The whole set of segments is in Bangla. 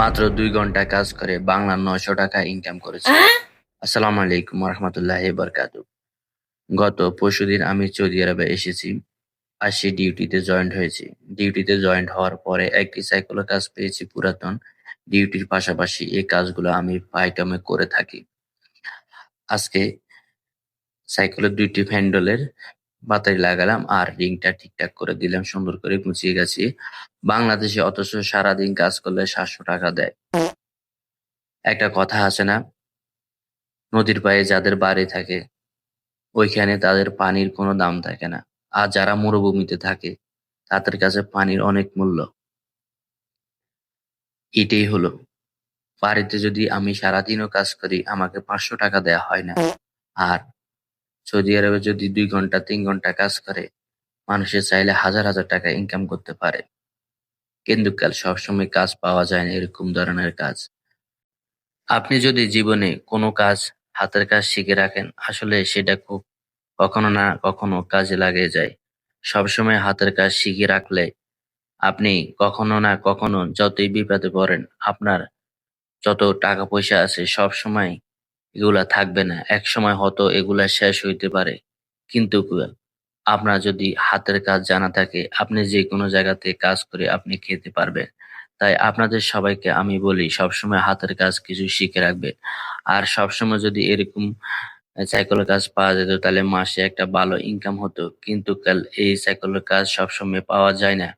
মাত্র দুই ঘণ্টা কাজ করে বাংলার নয়শো টাকা ইনকাম করেছে। আসসালামু আলাইকুম রহমতুল্লাহ বরকাত গত পরশুদিন আমি সৌদি আরবে এসেছি আসি ডিউটিতে জয়েন্ট হয়েছি। ডিউটিতে জয়েন্ট হওয়ার পরে একটি সাইকেলের কাজ পেয়েছি পুরাতন। ডিউটির পাশাপাশি এই কাজগুলো আমি পাইটামে করে থাকি। আজকে সাইকেলের দুইটি হ্যান্ডেলের বাতারি লাগালাম আর রিংটা ঠিকঠাক করে দিলাম, সুন্দর করে গুছিয়ে গেছি। বাংলাদেশে অথচ সারাদিন কাজ করলে সাতশো টাকা দেয়। একটা কথা আছে না, নদীর পায়ে যাদের বাড়ি থাকে, ওইখানে তাদের পানির কোনো দাম থাকে না। আর যারা মরুভূমিতে থাকে, তাদের কাছে পানির অনেক মূল্য। এটাই হলো, বাড়িতে যদি আমি সারাদিনও কাজ করি, আমাকে পাঁচশো টাকা দেয়া হয় না। আর সৌদি আরবে যদি দুই ঘণ্টা, তিন ঘণ্টা কাজ করে মানুষের চাইলে হাজার হাজার টাকা ইনকাম করতে পারে। কিন্তু কাল সবসময় কাজ পাওয়া যায় না, এরকম ধরনের কাজ। আপনি যদি জীবনে কোনো কাজ হাতের কাজ শিখে রাখেন, আসলে সেটা খুব কখনো না কখনো কাজে লাগে যায়। সবসময় হাতের কাজ শিখে রাখলে আপনি কখনো না কখনো যতই বিপদে পড়েন, আপনার যত টাকা পয়সা আছে সব সময় এগুলা থাকবে না। এক সময় হয়তো এগুলা শেষ হইতে পারে। কিন্তু আপনার যদি হাতের কাজ জানা থাকে, আপনি যে কোনো জায়গাতে কাজ করে আপনি খেতে পারবেন। তাই আপনাদের সবাইকে আমি বলি, সবসময় হাতের কাজ কিছু শিখে রাখবে। আর সবসময় যদি এরকম সাইকেলের কাজ পাওয়া যেত, তাহলে মাসে একটা ভালো ইনকাম হতো। কিন্তু কাল এই সাইকেলের কাজ সবসময় পাওয়া যায় না।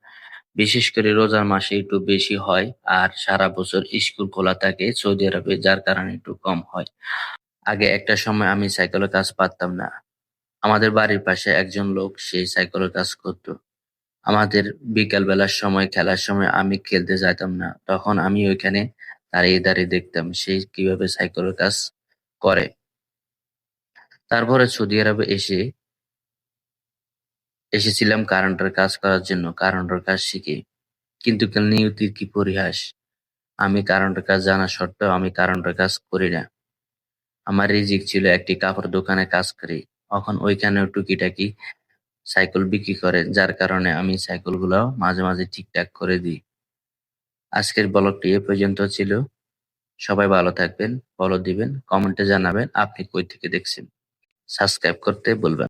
বিশেষ করে রোজার মাসে একটু বেশি হয় আর সারা বছর স্কুল খোলা থাকে সৌদি আরবে, যার কারণে একটু কম হয়। আগে একটা সময় আমি সাইকেলের কাজ পারতাম না। আমাদের বাড়ির পাশে একজন লোক সেই সাইকেলের কাজ করতো। আমাদের বিকাল বেলার সময়, খেলার সময় আমি খেলতে যাইতাম না। তখন আমি ওইখানে দাঁড়িয়ে দাঁড়িয়ে দেখতাম সে কীভাবে সাইকেলের কাজ করে। তারপরে সৌদি আরবে এসে এসেছিলাম কারেন্টের কাজ করার জন্য কারেন্টের কাজ শিখে। কিন্তু নিয়তির কি পরিহাস? আমি কারেন্টের কাজ জানা সত্ত্বেও আমি কারেন্টের কাজ করি না। আমার রিজিক ছিল একটি কাপড় দোকানে কাজ করি। এখন ওইখানেও টুকিটাকি সাইকেল বিক্রি করে, যার কারণে আমি সাইকেলগুলো মাঝে মাঝে ঠিকঠাক করে দিই। আজকের ব্লগটি এ পর্যন্ত ছিল। সবাই ভালো থাকবেন ফলো দিবেন কমেন্টে জানাবেন, আপনি কই থেকে দেখছেন? সাবস্ক্রাইব করতে বলবেন